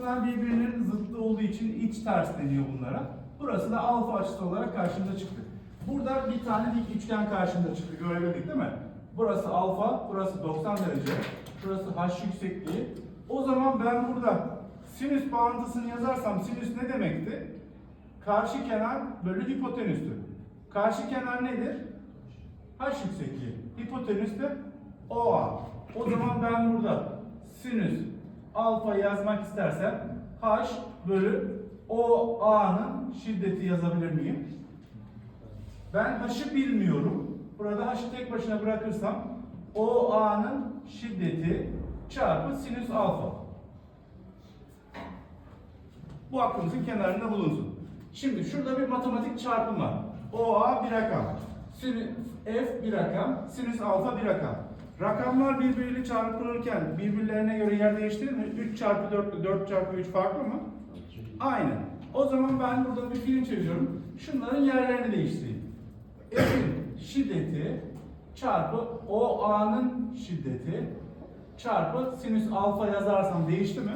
Bunlar birbirinin zıttı olduğu için iç ters deniyor bunlara. Burası da alfa açısı olarak karşımıza çıktı. Burada bir tane dik üçgen karşımıza çıktı. Görebildik değil mi? Burası alfa, burası 90 derece. Burası h yüksekliği. O zaman ben burada sinüs bağıntısını yazarsam sinüs ne demekti? Karşı kenar bölü hipotenüstü. Karşı kenar nedir? H yüksekliği. Hipotenüs de OA. O zaman ben burada sinüs alfa yazmak istersem H bölü OA'nın şiddeti yazabilir miyim? Ben H'ı bilmiyorum. Burada H'ı tek başına bırakırsam OA'nın şiddeti çarpı sinüs alfa. Bu aklımızın kenarında bulunsun. Şimdi şurada bir matematik çarpım var. OA bir rakam. F bir rakam. Sinüs alfa bir rakam. Rakamlar birbiriyle çarpılırken birbirlerine göre yer değiştirir mi? 3 çarpı 4 ile 4 çarpı 3 farklı mı? Aynı. O zaman ben burada bir film çeviriyorum. Şunların yerlerini değiştireyim. F'in şiddeti çarpı OA'nın şiddeti çarpı sinüs alfa yazarsam değişti mi?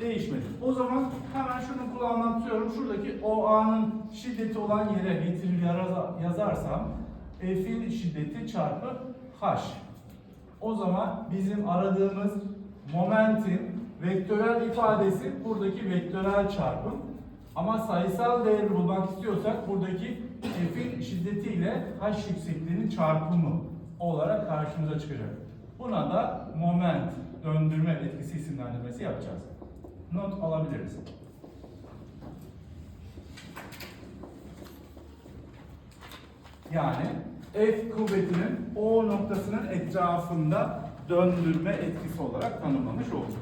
Değişmedi. O zaman hemen şunu kulağımdan tutuyorum. Şuradaki OA'nın şiddeti olan yere getirili yazarsam F'in şiddeti çarpı H. O zaman bizim aradığımız momentin vektörel ifadesi buradaki vektörel çarpım. Ama sayısal değeri bulmak istiyorsak buradaki F'in şiddetiyle H yüksekliğinin çarpımı olarak karşımıza çıkacak. Buna da moment döndürme etkisi isimlendirmesi yapacağız. Not alabiliriz. Yani F kuvvetinin O noktasının etrafında döndürme etkisi olarak tanımlamış olduk.